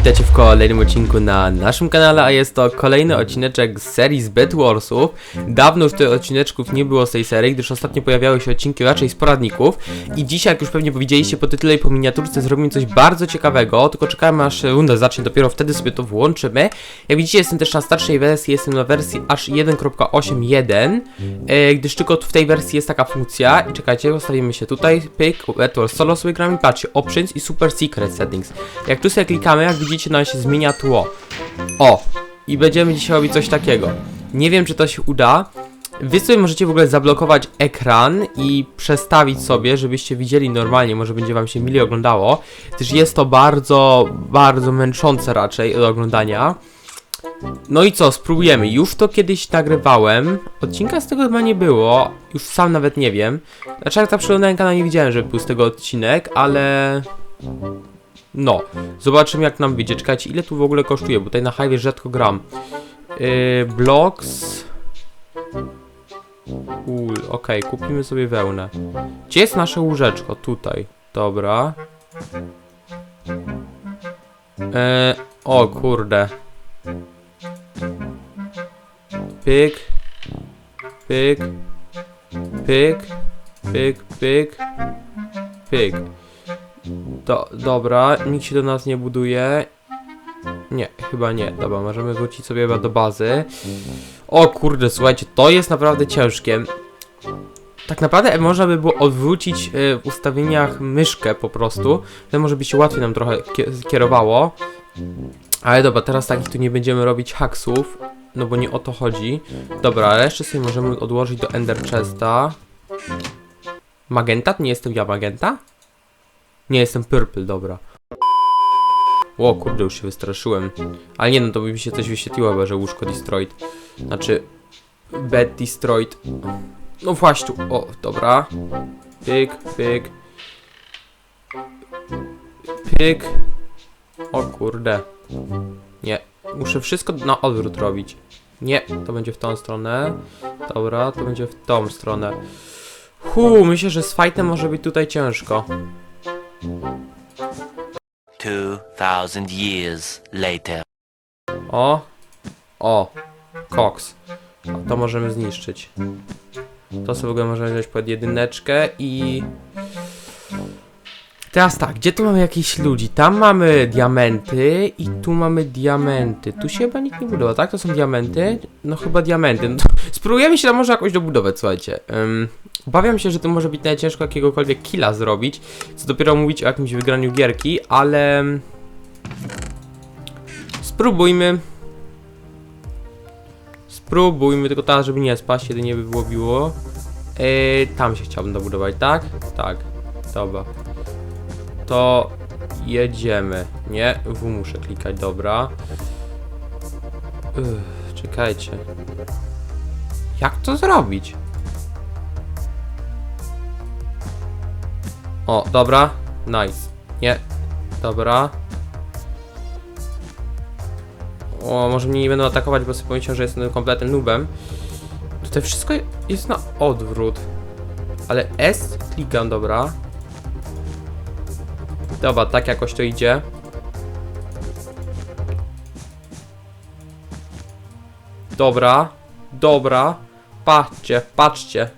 witajcie w kolejnym odcinku na naszym kanale, a jest to kolejny odcineczek z serii z Bed Warsów. Dawno już tych odcineczków nie było z tej serii, gdyż ostatnio pojawiały się odcinki raczej z poradników. I dzisiaj, jak już pewnie widzieliście po tytule i po miniaturce, zrobimy coś bardzo ciekawego, tylko czekamy aż runda zacznie, dopiero wtedy sobie to włączymy. Jak widzicie, jestem też na starszej wersji, jestem na wersji aż 1.8.1, e, gdyż tylko w tej wersji jest taka funkcja. I czekajcie, ustawimy się tutaj, pyk, Bed Wars Solo sobie gramy, patrzcie, Options i Super Secret Settings. Jak tu sobie klikamy, jak widzicie, nam się zmienia tło. O! I będziemy dzisiaj robić coś takiego. Nie wiem, czy to się uda. Wy sobie możecie w ogóle zablokować ekran i przestawić sobie, żebyście widzieli normalnie, może będzie wam się mile oglądało, gdyż jest to bardzo, bardzo męczące raczej do oglądania. No i co, spróbujemy. Już to kiedyś nagrywałem. Odcinka z tego chyba nie było. Już sam nawet nie wiem. Znaczy, jak tak przeglądałem kanał, nie widziałem, że był z tego odcinek, ale... No, zobaczymy jak nam wyjdzie. Czekajcie, ile tu w ogóle kosztuje, bo tutaj na Hive rzadko gram. Yy, blocks... Ul, okej, kupimy sobie wełnę. Gdzie jest nasze łóżeczko? Tutaj. Dobra. Yy, o kurde. Pyk. Pyk. Pyk. Pyk, pyk. Pyk. Do, dobra, nikt się do nas nie buduje. Nie, chyba nie. Dobra, możemy wrócić sobie chyba do bazy. O kurde, słuchajcie, to jest naprawdę ciężkie. Tak naprawdę można by było odwrócić e, w ustawieniach myszkę po prostu. To może by się łatwiej nam trochę kie- kierowało. Ale dobra, teraz takich tu nie będziemy robić haksów, no bo nie o to chodzi. Dobra, ale jeszcze sobie możemy odłożyć do Ender Chesta. Magenta? Nie jestem ja Magenta? Nie, jestem Purple, dobra. O kurde, już się wystraszyłem. Ale nie no, to by mi się coś wyświetliło, chyba, że łóżko destroyed. Znaczy, bed destroyed. No właśnie, tu. o, dobra. Pyk, pyk. Pyk. O kurde. Nie, muszę wszystko na odwrót robić. Nie, to będzie w tą stronę. Dobra, to będzie w tą stronę. Hu, myślę, że z fightem może być tutaj ciężko. 2000 years later. O, o, koks. To możemy zniszczyć. To sobie w ogóle możemy wziąć pod jedyneczkę i... Teraz tak, gdzie tu mamy jakichś ludzi? Tam mamy diamenty i tu mamy diamenty. Tu się chyba nikt nie budował, tak? To są diamenty? No chyba diamenty. No to spróbujemy się tam może jakoś dobudować, słuchajcie. Ym, obawiam się, że to może być najciężko jakiegokolwiek killa zrobić, co dopiero mówić o jakimś wygraniu gierki, ale... Spróbujmy. Spróbujmy, tylko teraz, żeby nie spaść, jedynie by było biło. Yy, tam się chciałbym dobudować, tak? Tak, dobra. To jedziemy. Nie, W muszę klikać, dobra. Uff, czekajcie. Jak to zrobić? O, dobra. Nice. Nie. Dobra. O, może mnie nie będą atakować, bo sobie pomyślą, że jestem kompletnym noobem. Tutaj wszystko jest na odwrót. Ale S klikam, dobra. Dobra, tak jakoś to idzie. Dobra, dobra. Patrzcie, patrzcie.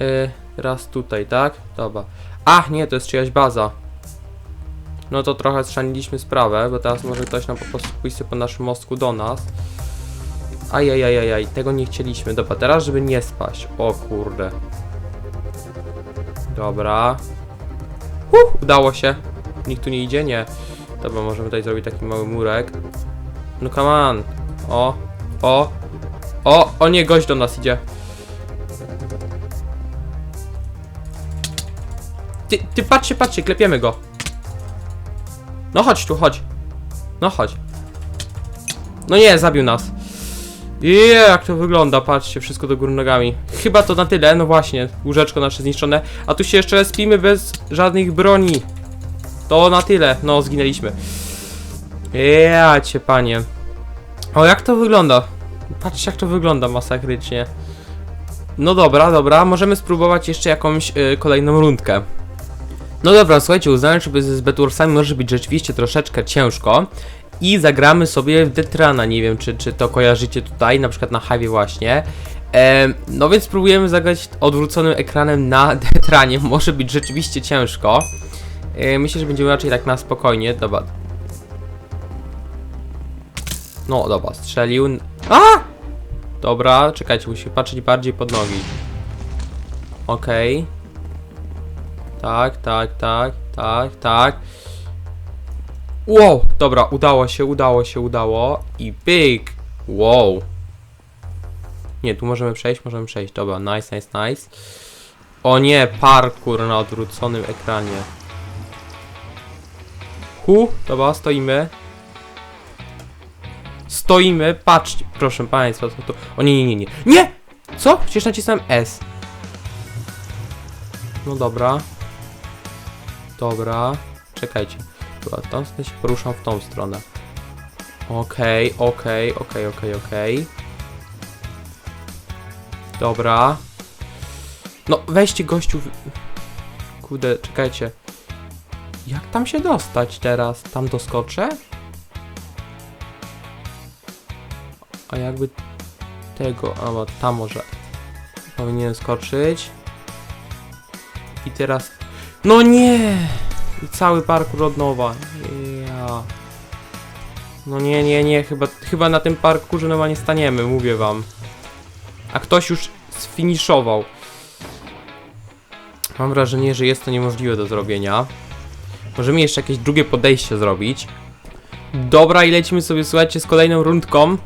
Yy, raz tutaj, tak? Dobra. Ach, nie, to jest czyjaś baza. No to trochę schrzaniliśmy sprawę, bo teraz może ktoś nam po prostu pójść po naszym mostku do nas. Ajajajajaj, tego nie chcieliśmy. Dobra, teraz żeby nie spaść. O kurde. Dobra. Uh, udało się. Nikt tu nie idzie? Nie. Dobra, możemy tutaj zrobić taki mały murek. No come on. O, o, o, o nie, gość do nas idzie. Ty, ty patrzcie, patrzcie, klepiemy go. No chodź tu, chodź. No chodź. No nie, zabił nas. Je, jak to wygląda, patrzcie, wszystko do góry nogami. Chyba to na tyle, no właśnie, łóżeczko nasze zniszczone. A tu się jeszcze spimy bez żadnych broni. To na tyle, no zginęliśmy. Ja cię panie. O, jak to wygląda? Patrzcie, jak to wygląda masakrycznie. No dobra, dobra, możemy spróbować jeszcze jakąś y, kolejną rundkę. No dobra, słuchajcie, uznałem, że z Bedwarsami może być rzeczywiście troszeczkę ciężko i zagramy sobie w Detrana, nie wiem czy, czy to kojarzycie tutaj, na przykład na Hive właśnie. Em, no więc spróbujemy zagrać odwróconym ekranem na Detranie, może być rzeczywiście ciężko. E, myślę, że będziemy raczej tak na spokojnie, dobra. No dobra, strzelił. A! Dobra, czekajcie, musimy patrzeć bardziej pod nogi. Okej. Tak, tak, tak, tak, tak. Wow, dobra, udało się, udało się, udało. I pyk. Wow. Nie, tu możemy przejść, możemy przejść. Dobra, nice, nice, nice. O nie, parkour na odwróconym ekranie. Hu, dobra, stoimy. Stoimy, patrzcie, proszę państwa, co to... O nie, nie, nie, nie. Nie! Co? Przecież nacisnąłem S. No dobra. Dobra. Czekajcie. W tą stronę się poruszam w tą stronę. Okej, okej, okej, okej, okej. Dobra. No, weźcie gościu. Kurde, czekajcie. Jak tam się dostać teraz? Tam doskoczę? A jakby tego, a bo tam może powinienem skoczyć. I teraz. No nie! Cały parkour od nowa. Ja. No nie, nie, nie, chyba, chyba na tym parkurze normalnie staniemy, mówię wam. A ktoś już sfiniszował. Mam wrażenie, że jest to niemożliwe do zrobienia. Możemy jeszcze jakieś drugie podejście zrobić. Dobra, i lecimy sobie, słuchajcie, z kolejną rundką.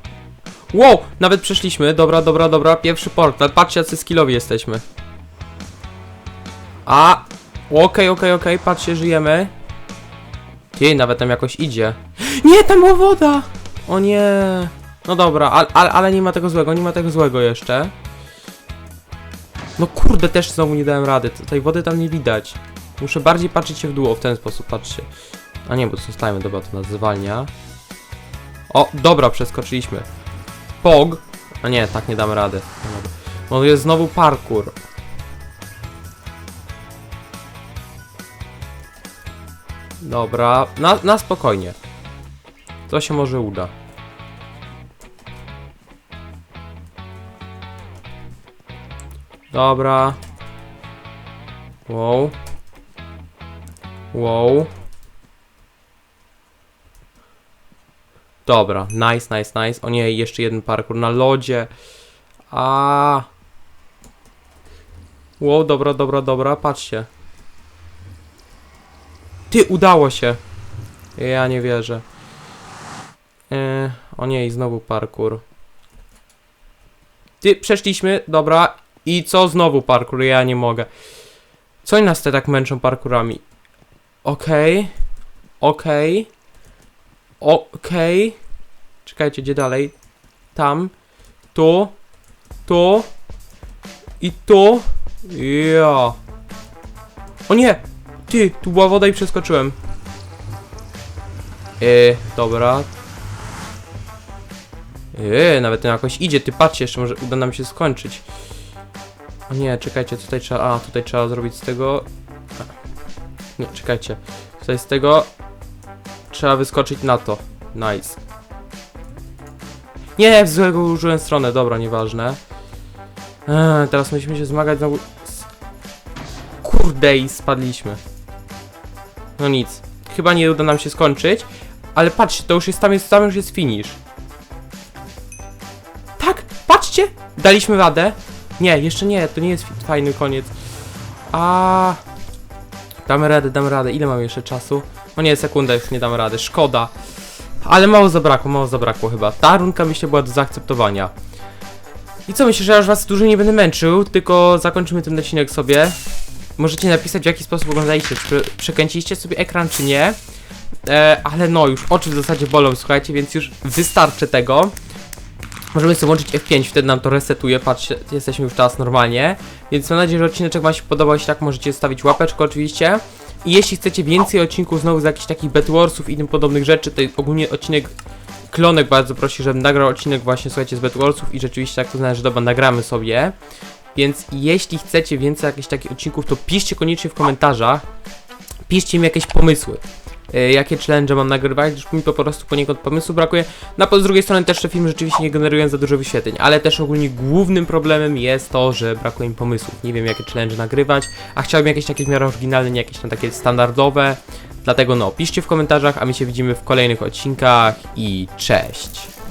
Wow, nawet przeszliśmy. Dobra, dobra, dobra. Pierwszy portal. Patrzcie, jacy skillowi jesteśmy. A, okej, okej, okej, patrzcie, żyjemy. Ty, nawet tam jakoś idzie. Nie, tam była woda! O nie. No dobra, ale, ale, nie ma tego złego, nie ma tego złego jeszcze. No kurde, też znowu nie dałem rady. Tej wody tam nie widać. Muszę bardziej patrzeć się w dół, o, w ten sposób, patrzcie. A nie, bo to zostajemy, dobra, to nas zwalnia. O, dobra, przeskoczyliśmy. Pog. A nie, tak nie damy rady. No jest znowu parkour. Dobra, na, na spokojnie. To się może uda. Dobra. Wow. Wow. Dobra, nice, nice, nice. O nie, jeszcze jeden parkour na lodzie. A. Wow, dobra, dobra, dobra, patrzcie. Ty, udało się. Ja nie wierzę. Yy, o nie, i znowu parkour. Ty, przeszliśmy, dobra. I co znowu parkour? Ja nie mogę. Co nas te tak męczą parkurami? Okej. Okej. Okej. Czekajcie, gdzie dalej? Tam. Tu. Tu. I tu. Ja. O nie! Ty, tu była woda i przeskoczyłem. Yy, dobra. Yy, nawet ten jakoś idzie. Ty patrzcie, jeszcze może uda nam się skończyć. O nie, czekajcie, tutaj trzeba. A, tutaj trzeba zrobić z tego. Nie, czekajcie. Tutaj z tego. Trzeba wyskoczyć na to. Nice. Nie, w złego użyłem stronę, dobra, nieważne. Eee, teraz musimy się zmagać z- Kurde, i spadliśmy. No nic. Chyba nie uda nam się skończyć. Ale patrzcie, to już jest tam, jest, tam już jest finish. Tak, patrzcie! Daliśmy radę. Nie, jeszcze nie, to nie jest fajny koniec. A. Damy radę, damy radę. Ile mam jeszcze czasu? O nie, sekunda, już nie dam rady. Szkoda. Ale mało zabrakło, mało zabrakło chyba. Ta rundka myślę była do zaakceptowania. I co, myślę, że ja już was dłużej nie będę męczył, tylko zakończymy ten odcinek sobie. Możecie napisać w jaki sposób oglądaliście, czy przekręciliście sobie ekran, czy nie. E, ale no, już oczy w zasadzie bolą, słuchajcie, więc już wystarczy tego. Możemy sobie włączyć F5, wtedy nam to resetuje, patrzcie, jesteśmy już teraz normalnie. Więc mam nadzieję, że odcinek wam się podobał, jeśli tak możecie stawić łapeczkę oczywiście. I jeśli chcecie więcej odcinków znowu z jakichś takich Bedwarsów i tym podobnych rzeczy, to ogólnie odcinek Klonek bardzo prosi, żebym nagrał odcinek właśnie, słuchajcie, z Bedwarsów i rzeczywiście tak to znaczy, że dobra, nagramy sobie. Więc jeśli chcecie więcej jakichś takich odcinków, to piszcie koniecznie w komentarzach. piszcie mi jakieś pomysły. E, Jakie challenge mam nagrywać, gdyż mi po prostu poniekąd pomysłu brakuje. No a z drugiej strony też te filmy rzeczywiście nie generują za dużo wyświetleń, ale też ogólnie głównym problemem jest to, że brakuje mi pomysłów. Nie wiem jakie challenge nagrywać, a chciałbym jakieś takie w miarę oryginalne, nie jakieś tam takie standardowe. Dlatego no, piszcie w komentarzach, a my się widzimy w kolejnych odcinkach i cześć!